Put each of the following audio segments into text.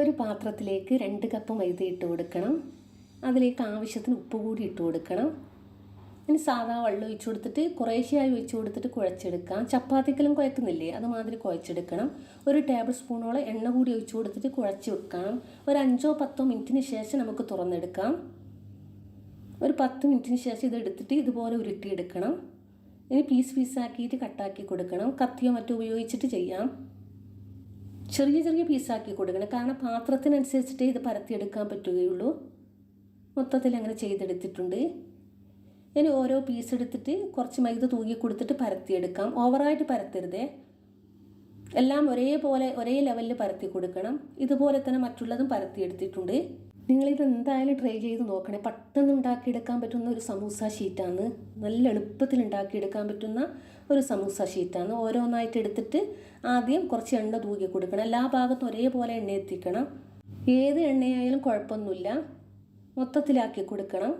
ഒരു പാത്രത്തിലേക്ക് രണ്ട് കപ്പ് മൈദ ഇട്ട് കൊടുക്കണം. അതിലേക്ക് ആവശ്യത്തിന് ഉപ്പ് കൂടി ഇട്ട് കൊടുക്കണം. ഇനി സാധാ വെള്ളം ഒഴിച്ചു കൊടുത്തിട്ട് കുറേശ്ശെയായി ഒഴിച്ചു കൊടുത്തിട്ട് കുഴച്ചെടുക്കാം. ചപ്പാത്തിക്കലും കുഴക്കുന്നില്ലേ? അതുമാതിരി കുഴച്ചെടുക്കണം. ഒരു ടേബിൾ സ്പൂണോളം എണ്ണ കൂടി ഒഴിച്ചു കൊടുത്തിട്ട് കുഴച്ച് വെക്കണം ഒരു അഞ്ചോ പത്തോ മിനിറ്റിന് ശേഷം നമുക്ക് തുറന്നെടുക്കാം. ഒരു പത്ത് മിനിറ്റിന് ശേഷം ഇത് എടുത്തിട്ട് ഇതുപോലെ ഉരുട്ടിയെടുക്കണം. ഇനി പീസ് പീസാക്കിയിട്ട് കട്ടാക്കി കൊടുക്കണം. കത്തിയോ മറ്റോ ഉപയോഗിച്ചിട്ട് ചെയ്യാം. ചെറിയ ചെറിയ പീസാക്കി കൊടുക്കണം. കാരണം പാത്രത്തിനനുസരിച്ചിട്ടേ ഇത് പരത്തിയെടുക്കാൻ പറ്റുകയുള്ളൂ. മൊത്തത്തിൽ അങ്ങനെ ചെയ്തെടുത്തിട്ടുണ്ട്. ഇനി ഓരോ പീസ് എടുത്തിട്ട് കുറച്ച് മൈദ തൂങ്ങി കൊടുത്തിട്ട് പരത്തിയെടുക്കാം. ഓവറായിട്ട് പരത്തരുതേ. എല്ലാം ഒരേപോലെ ഒരേ ലെവലിൽ പരത്തി കൊടുക്കണം. ഇതുപോലെ തന്നെ മറ്റുള്ളതും പരത്തിയെടുത്തിട്ടുണ്ട്. നിങ്ങളിത് എന്തായാലും ട്രൈ ചെയ്ത് നോക്കണേ. പെട്ടെന്ന് ഉണ്ടാക്കിയെടുക്കാൻ പറ്റുന്ന ഒരു സമൂസ ഷീറ്റാണ് നല്ല എളുപ്പത്തിൽ ഉണ്ടാക്കിയെടുക്കാൻ പറ്റുന്ന ഒരു സമൂസ ഷീറ്റാണ് ഓരോന്നായിട്ട് എടുത്തിട്ട് ആദ്യം കുറച്ച് എണ്ണ തൂക്കി കൊടുക്കണം. എല്ലാ ഭാഗത്തും ഒരേപോലെ എണ്ണ എത്തിക്കണം. ഏത് എണ്ണയായാലും കുഴപ്പമൊന്നുമില്ല. മൊത്തത്തിലാക്കി കൊടുക്കണം.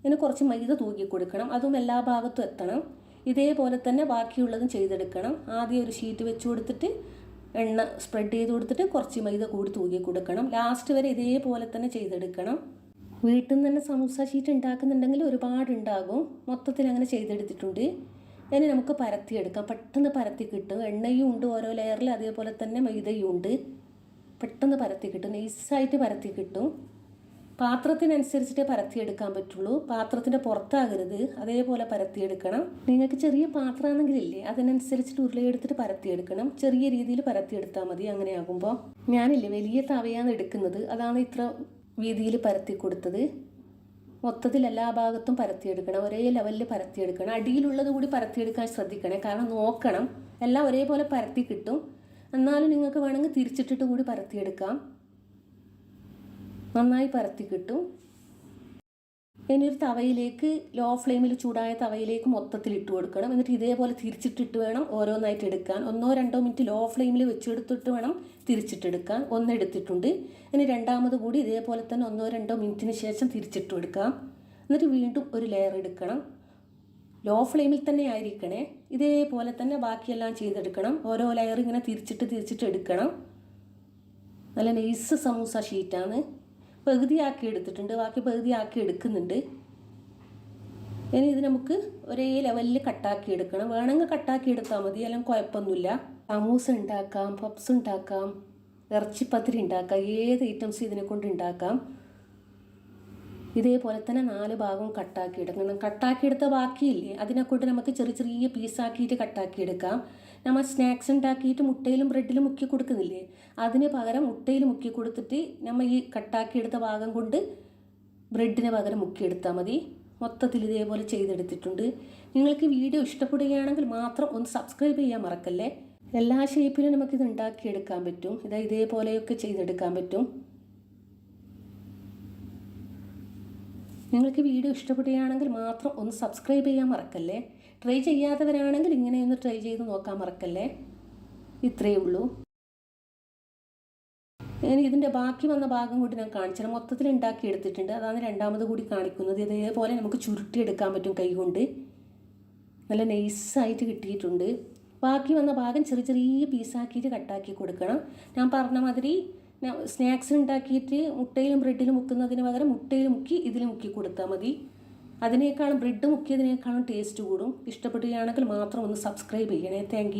ഇതിന് കുറച്ച് മൈദ തൂക്കി കൊടുക്കണം. അതും എല്ലാ ഭാഗത്തും എത്തണം. ഇതേപോലെ തന്നെ ബാക്കിയുള്ളതും ചെയ്തെടുക്കണം. ആദ്യം ഒരു ഷീറ്റ് വെച്ച് കൊടുത്തിട്ട് എണ്ണ സ്പ്രെഡ് ചെയ്ത് കൊടുത്തിട്ട് കുറച്ച് മൈദ കൂടി തൂകി കൊടുക്കണം. ലാസ്റ്റ് വരെ ഇതേപോലെ തന്നെ ചെയ്തെടുക്കണം. വീട്ടിൽ നിന്ന് തന്നെ സമൂസ ഷീറ്റ് ഉണ്ടാക്കുന്നുണ്ടെങ്കിൽ ഒരുപാട് ഉണ്ടാകും. മൊത്തത്തിൽ അങ്ങനെ ചെയ്തെടുത്തിട്ടുണ്ട്. ഇനി നമുക്ക് പരത്തിയെടുക്കാം പെട്ടെന്ന് പരത്തി കിട്ടും. എണ്ണയും ഉണ്ട് ഓരോ ലെയറിൽ അതേപോലെ തന്നെ മൈദയും ഉണ്ട്. പെട്ടെന്ന് പരത്തി കിട്ടും. നൈസായിട്ട് പരത്തി കിട്ടും. പാത്രത്തിനനുസരിച്ചിട്ടേ പരത്തിയെടുക്കാൻ പറ്റുള്ളൂ. പാത്രത്തിന്റെ പുറത്താകരുത്. അതേപോലെ പരത്തിയെടുക്കണം. നിങ്ങൾക്ക് ചെറിയ പാത്രമാണെങ്കിലില്ലേ അതിനനുസരിച്ചിട്ട് ഉരുളയെടുത്തിട്ട് പരത്തിയെടുക്കണം. ചെറിയ രീതിയിൽ പരത്തിയെടുത്താൽ മതി. അങ്ങനെ ആകുമ്പോൾ ഞാനില്ലേ വലിയ തവയാണ് എടുക്കുന്നത്. അതാണ് ഇത്ര വീതിയിൽ പരത്തി കൊടുത്തത്. മൊത്തത്തിൽ എല്ലാ ഭാഗത്തും പരത്തിയെടുക്കണം. ഒരേ ലെവലിൽ പരത്തിയെടുക്കണം. അടിയിലുള്ളത് കൂടി പരത്തിയെടുക്കാൻ ശ്രദ്ധിക്കണേ. കാരണം നോക്കണം. എല്ലാം ഒരേപോലെ പരത്തി കിട്ടും. എന്നാലും നിങ്ങൾക്ക് വേണമെങ്കിൽ തിരിച്ചിട്ടിട്ട് കൂടി പരത്തിയെടുക്കാം. നന്നായി പരത്തി കിട്ടും. ഇനി ഒരു തവയിലേക്ക് ലോ ഫ്ലെയിമിൽ ചൂടായ തവയിലേക്ക് മൊത്തത്തിൽ ഇട്ട് കൊടുക്കണം. എന്നിട്ട് ഇതേപോലെ തിരിച്ചിട്ടിട്ട് വേണം ഓരോന്നായിട്ട് എടുക്കാൻ. ഒന്നോ രണ്ടോ മിനിറ്റ് ലോ ഫ്ലെയിമിൽ വെച്ചെടുത്തിട്ട് വേണം തിരിച്ചിട്ടെടുക്കാൻ ഒന്നെടുത്തിട്ടുണ്ട് ഇനി രണ്ടാമത് കൂടി ഇതേപോലെ തന്നെ ഒന്നോ രണ്ടോ മിനിറ്റിന് ശേഷം തിരിച്ചിട്ട് കൊടുക്കാം എന്നിട്ട് വീണ്ടും ഒരു ലെയർ എടുക്കണം. ലോ ഫ്ലെയിമിൽ തന്നെ ആയിരിക്കണേ. ഇതേപോലെ തന്നെ ബാക്കിയെല്ലാം ചെയ്തെടുക്കണം. ഓരോ ലെയർ ഇങ്ങനെ തിരിച്ചിട്ട് തിരിച്ചിട്ട് എടുക്കണം. നല്ല നെയ്സ് സമൂസ ഷീറ്റാണ് പകുതിയാക്കി എടുത്തിട്ടുണ്ട് ബാക്കി പകുതിയാക്കി എടുക്കുന്നുണ്ട്. ഇനി ഇത് നമുക്ക് ഒരേ ലെവലിൽ കട്ടാക്കി എടുക്കണം. വേണമെങ്കിൽ കട്ടാക്കി എടുത്താൽ മതി അല്ലെങ്കിൽ കുഴപ്പമൊന്നുമില്ല. സമൂസ ഉണ്ടാക്കാം പപ്സ് ഉണ്ടാക്കാം ഇറച്ചിപ്പത്തിരി ഉണ്ടാക്കാം ഏത് ഐറ്റംസ് ഇതിനെ കൊണ്ട് ഉണ്ടാക്കാം. ഇതേപോലെ തന്നെ നാല് ഭാഗവും കട്ടാക്കി എടുക്കണം. കട്ടാക്കി എടുത്ത ബാക്കിയില്ലേ അതിനെ കൊണ്ട് നമുക്ക് ചെറിയ ചെറിയ പീസാക്കിയിട്ട് കട്ടാക്കി എടുക്കാം. നമ്മൾ സ്നാക്സ് ഉണ്ടാക്കിയിട്ട് മുട്ടയിലും ബ്രെഡിലും മുക്കി കൊടുക്കുന്നില്ലേ? അതിന് പകരം മുട്ടയിൽ മുക്കി കൊടുത്തിട്ട് നമ്മൾ ഈ കട്ടാക്കിയെടുത്ത ഭാഗം കൊണ്ട് ബ്രെഡിന് പകരം മുക്കിയെടുത്താൽ മതി. മൊത്തത്തിൽ ഇതേപോലെ ചെയ്തെടുത്തിട്ടുണ്ട്. നിങ്ങൾക്ക് വീഡിയോ ഇഷ്ടപ്പെടുകയാണെങ്കിൽ മാത്രം ഒന്ന് സബ്സ്ക്രൈബ് ചെയ്യാൻ മറക്കല്ലേ? എല്ലാ ഷേപ്പിലും നമുക്കിത് ഉണ്ടാക്കിയെടുക്കാൻ പറ്റും. ഇതാ ഇതേപോലെയൊക്കെ ചെയ്തെടുക്കാൻ പറ്റും. നിങ്ങൾക്ക് വീഡിയോ ഇഷ്ടപ്പെടുകയാണെങ്കിൽ മാത്രം ഒന്ന് സബ്സ്ക്രൈബ് ചെയ്യാൻ മറക്കല്ലേ? ട്രൈ ചെയ്യാത്തവരാണെങ്കിൽ ഇങ്ങനെയൊന്ന് ട്രൈ ചെയ്ത് നോക്കാൻ മറക്കല്ലേ? ഇത്രയേ ഉള്ളൂ. ഇനി ഇതിന്റെ ബാക്കി വന്ന ഭാഗം കൂടി ഞാൻ കാണിച്ചു മൊത്തത്തിൽ ഉണ്ടാക്കി എടുത്തിട്ടുണ്ട്. അതാണ് രണ്ടാമത് കൂടി കാണിക്കുന്നത്. ഇതേപോലെ നമുക്ക് ചുരുട്ടിയെടുക്കാൻ പറ്റും കൈകൊണ്ട്. നല്ല നൈസായിട്ട് കിട്ടിയിട്ടുണ്ട്. ബാക്കി വന്ന ഭാഗം ചെറിയ ചെറിയ പീസാക്കിയിട്ട് കട്ടാക്കി കൊടുക്കണം. ഞാൻ പറഞ്ഞ മാതിരി സ്നാക്സ് ഉണ്ടാക്കിയിട്ട് മുട്ടയിലും ബ്രെഡിലും മുക്കുന്നതിന് പകരം മുട്ടയിൽ മുക്കി ഇതിൽ മുക്കി കൊടുത്താൽ മതി. അതിനേക്കാളും ബ്രെഡ് മുക്കിയതിനേക്കാളും ടേസ്റ്റ് കൂടും. ഇഷ്ടപ്പെടുകയാണെങ്കിൽ മാത്രം ഒന്ന് സബ്സ്ക്രൈബ് ചെയ്യണേ. താങ്ക്